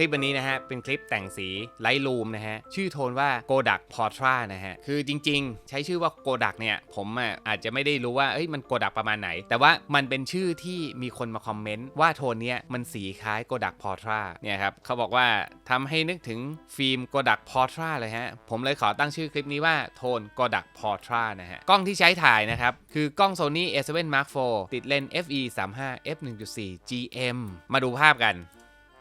คลิปวันนี้นะฮะ เป็นคลิปแต่งสีไลท์รูมนะฮะ ชื่อโทนว่า Kodak Portra นะฮะ คือจริงๆ ใช้ชื่อว่า Kodak เนี่ย ผมอะอาจจะไม่ได้รู้ว่าเอ้ยมัน Kodak ประมาณไหน แต่ว่ามันเป็นชื่อที่มีคนมาคอมเมนต์ว่าโทนเนี้ยมันสีคล้าย Kodak Portra เนี่ยครับเขาบอกว่าทำให้นึกถึงฟิล์ม Kodak Portra เลยฮะ ผมเลยขอตั้งชื่อคลิปนี้ว่าโทน Kodak Portra นะฮะ กล้องที่ใช้ถ่ายนะครับ คือกล้อง Sony A7 Mark IV ติดเลนส์ FE 35 f 1.4 GM มาดูภาพกัน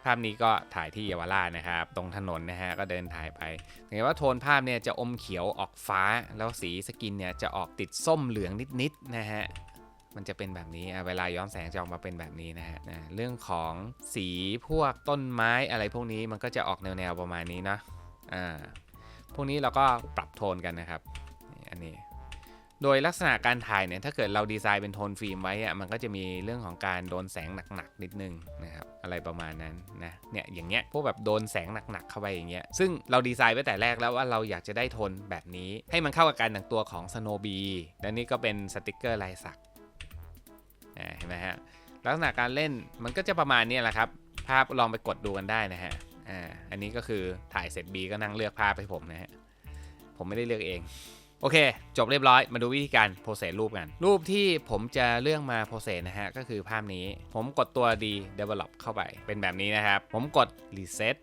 าพนี้ก็ถ่ายที่เยาวราชนะครับ ตรงถนนนะฮะก็เดินถ่ายไปเห็นว่าโทนภาพเนี่ยจะอมเขียวออกฟ้าแล้วสีสกินเนี่ยจะออกติดส้มเหลืองนิดๆนะฮะมันจะเป็นแบบนี้อะเวลาย้อนแสงจะออกมาเป็นแบบนี้นะฮะเรื่องของสีพวกต้นไม้อะไรพวกนี้มันก็จะออกแนวๆประมาณนี้นะอ่าพวกนี้เราก็ปรับโทนกันนะครับอันนี้ โดยลักษณะการถ่ายเนี่ยถ้าเกิดเราดีไซน์เป็นโทนฟิล์มไว้อะมันก็จะมีเรื่องของการโดนแสงหนักๆนิดนึงนะครับอะไรประมาณนั้นนะเนี่ยอย่างเงี้ยพวกแบบโดนแสงหนักๆเข้าไปอย่างเงี้ยซึ่งเราดีไซน์ไว้แต่แรกแล้วว่าเราอยากจะได้โทนแบบนี้ ให้มันเข้ากับการแต่งตัวของ Snow Bee และนี่ก็เป็นสติกเกอร์ลายสักอ่าเห็นไหมฮะลักษณะการเล่นมันก็จะประมาณนี้แหละครับ ภาพลองไปกดดูกันได้นะฮะอ่าอันนี้ก็คือถ่ายเสร็จบีก็นั่งเลือกภาพให้ผมนะฮะผมไม่ได้เลือกเอง โอเค จบเรียบร้อย มาดูวิธีการโพสเซสรูปกัน รูปที่ผมจะเลือกมาโพสเซสนะฮะ ก็คือภาพนี้ ผมกดตัว D develop เข้าไป เป็นแบบนี้นะครับ ผมกด reset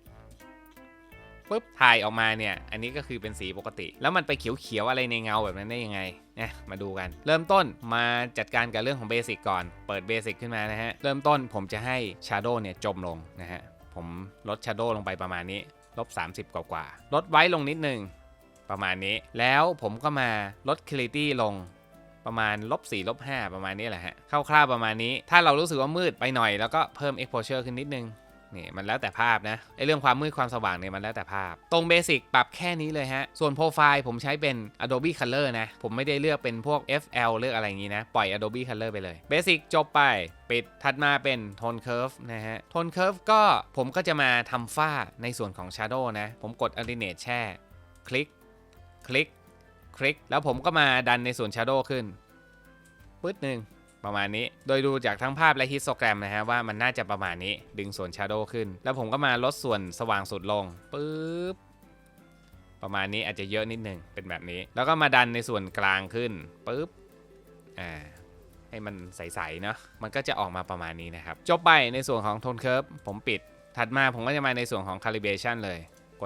ปุ๊บ ถ่ายออกมาเนี่ย อันนี้ก็คือเป็นสีปกติ แล้วมันไปเขียวๆอะไรในเงาแบบนั้นได้ยังไงนะมาดูกัน เริ่มต้นมาจัดการกับเรื่องของเบสิกก่อน เปิดเบสิกขึ้นมานะฮะ เริ่มต้นผมจะให้ Shadow เนี่ยจมลงนะฮะ ผมลด Shadow ลงไปประมาณนี้ ลบ 30 กว่าๆ ลดไว้ลงนิดนึง ประมาณนี้ แล้วผมก็มาลด clarity ลงประมาณลบ4ลบ5ประมาณนี้แหละฮะคร่าวๆประมาณนี้ ถ้าเรารู้สึกว่ามืดไปหน่อย แล้วก็เพิ่ม exposure ขึ้นนิดนึงนี่มันแล้วแต่ภาพนะไอเรื่องความมืดความสว่างเนี่ยมันแล้วแต่ภาพ ตรงเบสิกปรับแค่นี้เลยฮะ ส่วนโปรไฟล์ผมใช้เป็น Adobe Color นะ ผมไม่ได้เลือกเป็นพวก FL เลือกอะไรอย่างนี้นะ ปล่อย Adobe Color ไปเลยเบสิกจบไป ปิดถัดมาเป็น Tone Curve นะฮะ Tone Curve ก็ผมก็จะมาทำฝ้าในส่วนของ Shadow นะ ผมกด Alternate แช่ คลิก คลิก คลิก แล้วผมก็มาดันในส่วน Shadow ขึ้นปึ๊ดหนึ่งประมาณนี้ โดยดูจากทั้งภาพและฮิสโตแกรมนะฮะว่ามันน่าจะประมาณนี้ ดึงส่วน Shadow ขึ้น แล้วผมก็มาลดส่วนสว่างสุดลงปึ๊บประมาณนี้อาจจะเยอะนิดนึงเป็นแบบนี้ แล้วก็มาดันในส่วนกลางขึ้นปึ๊บอ่าให้มันใสๆเนาะมันก็จะออกมาประมาณนี้นะครับ จบไปในส่วนของ Tone Curve ผมปิด ถัดมาผมก็จะมาในส่วนของ Calibration เลย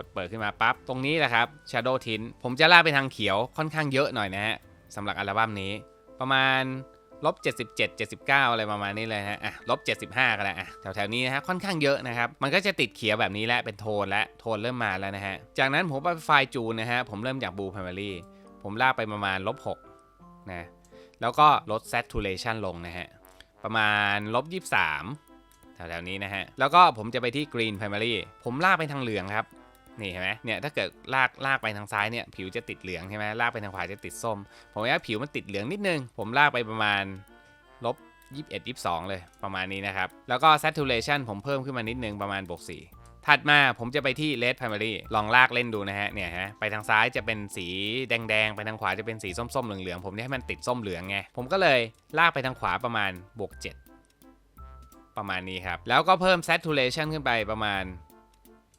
ดเปิดขึ้นมาปั๊บ ตรงนี้แหละครับ Shadow Tint ผมจะลากไปทางเขียวค่อนข้างเยอะหน่อยนะฮะสำหรับอัลบั้มนี้ ประมาณลบ77 79 อะไรประมาณนี้เลยฮะ อะลบ75 ก็ได้วอะ แถวๆนี้นะฮะ ค่อนข้างเยอะนะครับ มันก็จะติดเขียวแบบนี้แหละเป็นโทนและโทนเริ่มมาแล้วนะฮะ จากนั้นผมไปไฟล์จูนนะฮะ ผมเริ่มจาก Blue Primary ผมลากไปประมาณลบ6นะ แล้วก็ลด saturation ลงนะฮะ ประมาณลบ23แถวๆนี้นะฮะ แล้วก็ผมจะไปที่ green primary ผมลากไปทางเหลืองครับ นี่เห็นไหมเนี่ยถ้าเกิดลากลากไปทางซ้ายเนี่ยผิวจะติดเหลืองใช่ไหมลากไปทางขวาจะติดส้ม ผมว่าผิวมันติดเหลืองนิดนึง ผมลากไปประมาณลบ21 22 เลยประมาณนี้นะครับ แล้วก็ saturation ผมเพิ่มขึ้นมานิดนึงประมาณบวก4ถัดมาผมจะไปที่ red primary ลองลากเล่นดูนะฮะเนี่ยฮะไปทางซ้ายจะเป็นสีแดงๆ ไปทางขวาจะเป็นสีส้มๆเหลืองๆผมจะให้มันติดส้มเหลืองไงผมก็เลยลากไปทางขวาประมาณบวก7ประมาณนี้ครับ แล้วก็เพิ่ม saturation ขึ้นไปประมาณ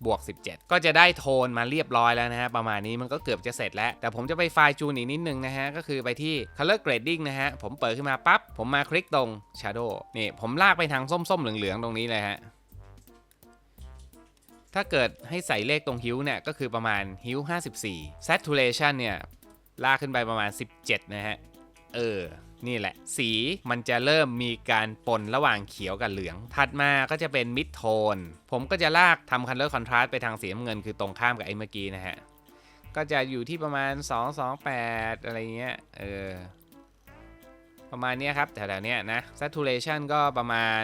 บวก 17 ก็จะได้โทนมาเรียบร้อยแล้วนะฮะ ประมาณนี้มันก็เกือบจะเสร็จแล้ว แต่ผมจะไปไฟล์จูนอีกนิดนึงนะฮะ ก็คือไปที่ color grading นะฮะ ผมเปิดขึ้นมาปั๊บ ผมมาคลิกตรง shadow นี่ ผมลากไปทางส้มๆ เหลืองๆ ตรงนี้เลยฮะถ้าเกิดให้ใส่เลขตรงฮิวเนี่ย ก็คือประมาณฮิว54 saturation เนี่ย ลากขึ้นไปประมาณ 17 นะฮะ เออ นี่แหละ สีมันจะเริ่มมีการปนระหว่างเขียวกับเหลือง ถัดมาก็จะเป็นมิดโทน ผมก็จะลากทำคันเลอร์คอนทราสต์ไปทางสีน้ำเงินคือตรงข้ามกับไอ้เมื่อกี้นะฮะ ก็จะอยู่ที่ประมาณ 228 อะไรเงี้ย เออ ประมาณเนี้ยครับแถวๆเนี้ยนะ saturation ก็ประมาณ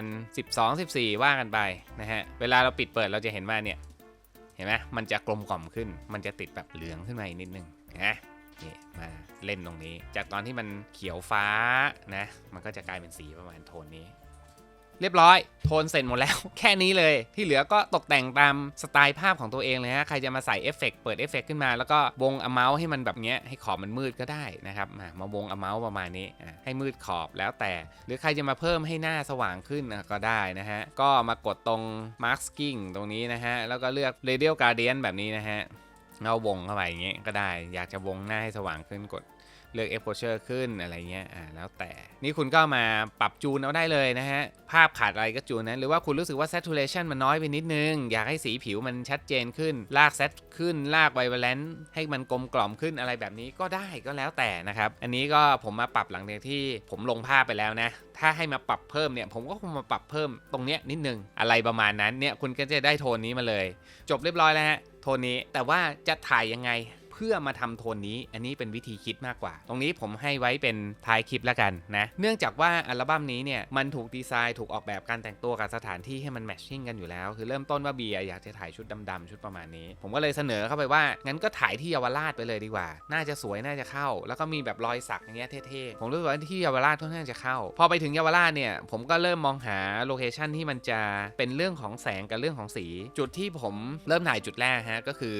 12-14 ว่ากันไปนะฮะ เวลาเราปิดเปิดเราจะเห็นว่าเนี่ย เห็นไหมมันจะกลมกล่อมขึ้น มันจะติดแบบเหลืองขึ้นมาอีกนิดนึงนะ นี่มาเล่นตรงนี้ จากตอนที่มันเขียวฟ้านะ มันก็จะกลายเป็นสีประมาณโทนนี้ เรียบร้อย โทนเสร็จหมดแล้ว แค่นี้เลย ที่เหลือก็ตกแต่งตามสไตล์ภาพของตัวเองเลยฮะใครจะมาใส่เอฟเฟกต์เปิดเอฟเฟกต์ขึ้นมา แล้วก็วงอเมาส์ให้มันแบบเนี้ย ให้ขอบมันมืดก็ได้นะครับ มามาวงอเมาส์ประมาณนี้ ให้มืดขอบแล้วแต่ หรือใครจะมาเพิ่มให้หน้าสว่างขึ้นก็ได้นะฮะ ก็มากดตรง masking ตรงนี้นะฮะ แล้วก็เลือก radial gradient แบบนี้นะฮะ เอาวงเข้าไปอย่างเงี้ยก็ได้ อยากจะวงหน้าให้สว่างขึ้นกดเลือก exposure ขึ้นอะไรเงี้ย อ่า แล้วแต่ นี่คุณก็มาปรับจูนเอาได้เลยนะฮะ ภาพขาดอะไรก็จูนนะ หรือว่าคุณรู้สึกว่า saturation มันน้อยไปนิดนึง อยากให้สีผิวมันชัดเจนขึ้น ลาก set ขึ้น ลาก vibrant ให้มันกลมกล่อมขึ้นอะไรแบบนี้ก็ได้ก็แล้วแต่นะครับ อันนี้ก็ผมมาปรับหลังจากที่ผมลงภาพไปแล้วนะ ถ้าให้มาปรับเพิ่มเนี่ย ผมก็คงมาปรับเพิ่มตรงเนี้ยนิดนึง อะไรประมาณนั้น เนี่ย คุณก็จะได้โทนนี้มาเลย จบเรียบร้อยแล้วฮะ โทนนี้ แต่ว่าจะถ่ายยังไง เพื่อมาทำโทนนี้ อันนี้เป็นวิธีคิดมากกว่า ตรงนี้ผมให้ไว้เป็นท้ายคลิปแล้วกันนะเนื่องจากว่าอัลบั้มนี้เนี่ยมันถูกดีไซน์ถูกออกแบบการแต่งตัวกับสถานที่ให้มันแมทชิ่งกันอยู่แล้วคือเริ่มต้นว่าเบียร์อยากจะถ่ายชุดดำๆชุดประมาณนี้ ผมก็เลยเสนอเข้าไปว่างั้นก็ถ่ายที่เยาวราชไปเลยดีกว่า น่าจะสวยน่าจะเข้า แล้วก็มีแบบรอยสักอย่างเงี้ยเท่ๆผมรู้สึกว่าที่เยาวราชค่อนข้างจะเข้า พอไปถึงเยาวราชเนี่ยผมก็เริ่มมองหาโลเคชั่นที่มันจะเป็นเรื่องของแสงกับเรื่องของสี จุดที่ผมเริ่มถ่ายจุดแรกฮะก็คือ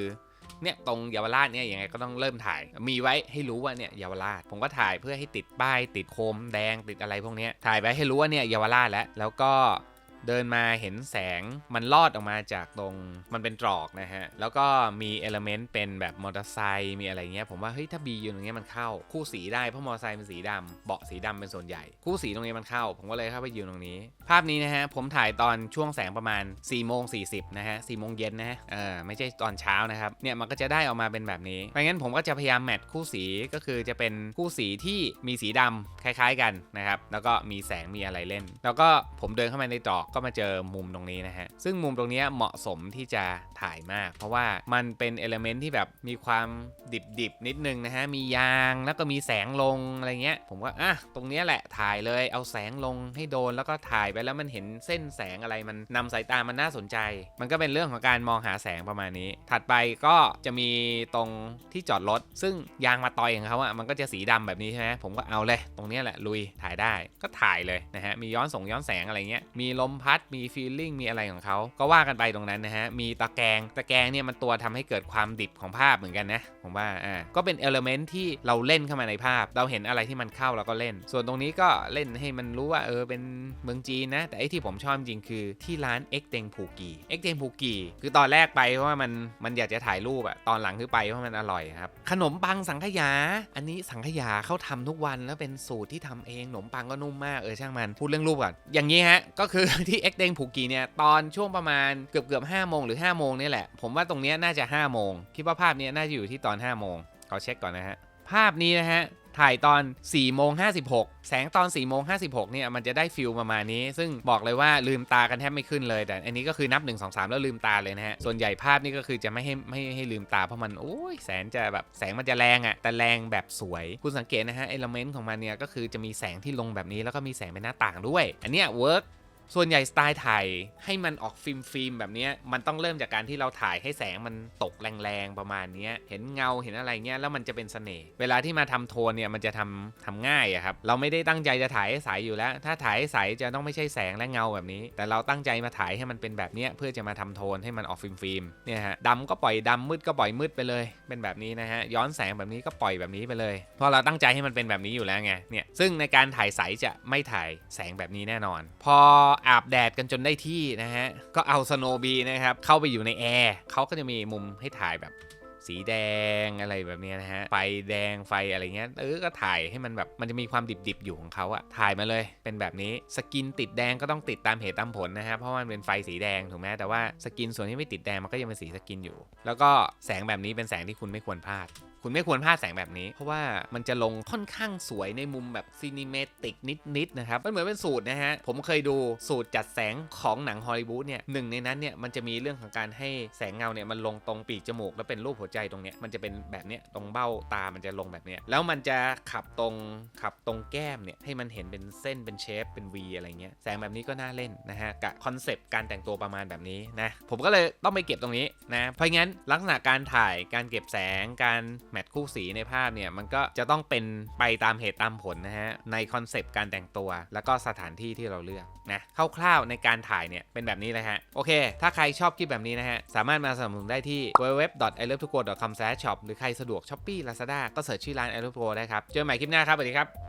เนี่ยตรงเยาวราชเนี่ยยังไงก็ต้องเริ่มถ่าย มีไว้ให้รู้ว่าเนี่ยเยาวราช ผมก็ถ่ายเพื่อให้ติดป้ายติดโคมแดงติดอะไรพวกนี้ถ่ายไว้ให้รู้ว่าเนี่ยเยาวราชแล้วแล้วก็ เดินมาเห็นแสงมันลอดออกมาจากตรงมันเป็นตรอกนะฮะ แล้วก็มีเอลเมนต์เป็นแบบมอเตอร์ไซค์มีอะไรเงี้ยผมว่าเฮ้ยถ้าบียืนตรงเนี้ยมันเข้าคู่สีได้เพราะมอเตอร์ไซค์เป็นสีดำเบาะสีดำเป็นส่วนใหญ่ คู่สีตรงนี้มันเข้า ผมก็เลยเข้าไปยืนตรงนี้ ภาพนี้นะฮะผมถ่ายตอนช่วงแสงประมาณ4ี่โมงสีนะฮะสี่โมงเย็นนะฮะเออไม่ใช่ตอนเช้านะครับเนี่ยมันก็จะได้ออกมาเป็นแบบนี้เพราะงั้นผมก็จะพยายามแมทคู่สีก็คือจะเป็นคู่สีที่มีสีดำคล้าย ๆกันนะครับแล้วก็มีแสงมีอะไรเล่น แล้วก็ผมเดินเข้ามาในตรอกก็มาเจอมุมตรงนี้นะฮะ ซึ่งมุมตรงนี้เหมาะสมที่จะถ่ายมาก เพราะว่ามันเป็นเอลเมนต์ที่แบบมีความดิบๆ นิดนึงนะฮะ มียางแล้วก็มีแสงลงอะไรเงี้ย ผมว่าอะตรงนี้แหละถ่ายเลยเอาแสงลงให้โดนแล้วก็ถ่ายไปแล้วมันเห็นเส้นแสงอะไรมันนำสายตามันน่าสนใจ มันก็เป็นเรื่องของการมองหาแสงประมาณนี้ ถัดไปก็จะมีตรงที่จอดรถซึ่งยางมาตอยของเขาอะมันก็จะสีดำแบบนี้ใช่ไหมผมก็เอาเลย ตรงนี้แหละลุยถ่ายได้ก็ถ่ายเลยนะฮะมีย้อนส่งย้อนแสงอะไรเงี้ยมีลมพด มีฟีลลิ่ง มีอะไรของเขา ก็ว่ากันไปตรงนั้นนะฮะ มีตะแกรงตะแกรงเนี่ยมันตัวทำให้เกิดความดิบของภาพเหมือนกันนะ ผมว่า อ่า ก็เป็นเอลเมนต์ที่เราเล่นเข้ามาในภาพ เราเห็นอะไรที่มันเข้าเราก็เล่น ส่วนตรงนี้ก็เล่นให้มันรู้ว่า เออ เป็นเมืองจีนนะ แต่ไอ้ที่ผมชอบจริงคือที่ร้านเอ็กเตงผูกี เอ็กเตงผูกี คือตอนแรกไปเพราะว่ามัน มันอยากจะถ่ายรูปอะตอนหลังคือไปเพราะมันอร่อยครับ ขนมปังสังขยา อันนี้สังขยาเขาทำทุกวันแล้วเป็นสูตรที่ทำเองขนมปังก็นุ่มมาก เออช่างมัน พูดเรื่องรูปก่อน อย่างนี้ฮะ ก็คือที่เอ็กเตงผูกีเนี่ยตอนช่วงประมาณเกือบเกือบห้าโมงหรือ5้าโมงนี่แหละ ผมว่าตรงนี้น่าจะ5้าโมงคิดว่าภาพนี้น่าจะอยู่ที่ตอน5้าโมงขอเช็คก่อนนะฮะภาพนี้นะฮะถ่ายตอน4ี่โมงห้แสงตอน4ี่โมงห้เนี่ยมันจะได้ฟิลประมาณนี้ ซึ่งบอกเลยว่าลืมตากันแทบไม่ขึ้นเลย แต่อันนี้ก็คือนับ 1 2 3 แล้วลืมตาเลยนะฮะ ส่วนใหญ่ภาพนี่ก็คือจะไม่ให้ไม่ให้ลืมตาเพราะมันโอ้ยแสงจะแบบแสงมันจะแรงอะ่ะแต่แรงแบบสวย คุณสังเกตนะฮะเอลเมนต์ของมันเนี่ยก็คือจะมีแสงที่ลงแบบนี้แล้วก็มีแสงเป็นหน้าต่างด้วย อันเนี้ยเวิร์ก ส่วนใหญ่สไตล์ถ่ายให้มันออกฟิล์มฟิล์มแบบนี้มันต้องเริ่มจากการที่เราถ่ายให้แสงมันตกแรงๆประมาณนี้เห็นเงาเห็นอะไรเงี้ยแล้วมันจะเป็นเสน่ห์เวลาที่มาทำโทนเนี่ยมันจะทำทำง่ายอะครับเราไม่ได้ตั้งใจจะถ่ายให้ใสอยู่แล้ว ถ้าถ่ายให้ใสจะต้องไม่ใช่แสงและเงาแบบนี้ แต่เราตั้งใจมาถ่ายให้มันเป็นแบบนี้เพื่อจะมาทำโทนให้มันออกฟิล์มฟิล์มเนี่ยฮะดำก็ปล่อยดำมืดก็ปล่อยมืดไปเลย เป็นแบบนี้นะฮะย้อนแสงแบบนี้ก็ปล่อยแบบนี้ไปเลยเพราะเราตั้งใจให้มันเป็นแบบนี้อยู่แล้วไงเนี่ยซึ่งในการถ่ายใสจะไม่ถ่ายแสงแบบนี้แน่นอน พออาบแดดกันจนได้ที่นะฮะ ก็เอาสโนบีนะครับ เข้าไปอยู่ในแอร์เขาก็จะมีมุมให้ถ่ายแบบสีแดงอะไรแบบนี้นะฮะ ไฟแดงไฟอะไรเงี้ย เออ ก็ถ่ายให้มันแบบ มันจะมีความดิบๆ อยู่ของเขาอะถ่ายมาเลย เป็นแบบนี้ สกินติดแดงก็ต้องติดตามเหตุตามผลนะฮะ เพราะมันเป็นไฟสีแดงถูกไหมแต่ว่าสกินส่วนที่ไม่ติดแดงมันก็ยังเป็นสีสกินอยู่ แล้วก็แสงแบบนี้เป็นแสงที่คุณไม่ควรพลาดคุณไม่ควรพลาดแสงแบบนี้ เพราะว่ามันจะลงค่อนข้างสวยในมุมแบบซีนิเมติกนิดๆนะครับ มันเหมือนเป็นสูตรนะฮะ ผมเคยดูสูตรจัดแสงของหนังฮอลลีวูดเนี่ยหนึ่งในนั้นเนี่ยมันจะมีเรื่องของการให้แสงเงาเนี่ยมันลงตรงปีกจมูก แล้วเป็นรูปหัวใจตรงเนี้ยมันจะเป็นแบบเนี้ยตรงเบ้าตามันจะลงแบบเนี้ยแล้วมันจะขับตรงขับตรงแก้มเนี่ยให้มันเห็นเป็นเส้นเป็นเชฟเป็น V อะไรเงี้ยแสงแบบนี้ก็น่าเล่นนะฮะกับคอนเซปต์การแต่งตัวประมาณแบบนี้นะผมก็เลยต้องไปเก็บตรงนี้นะเพราะงั้นลักษณะการถ่ายการเก็บแสงการแมทคู่สีในภาพเนี่ยมันก็จะต้องเป็นไปตามเหตุตามผลนะฮะในคอนเซปต์การแต่งตัว แล้วก็สถานที่ที่เราเลือกนะคร่าวๆในการถ่ายเนี่ยเป็นแบบนี้เลยฮะโอเค ถ้าใครชอบคลิปแบบนี้นะฮะสามารถมาสนับสนุนได้ที่ www.ilovetogo.com/shop หรือใครสะดวก Shopee Lazada ก็เสิร์ชชื่อร้าน i love to go ได้ครับเจอกันใหม่คลิปหน้าครับสวัสดีครับ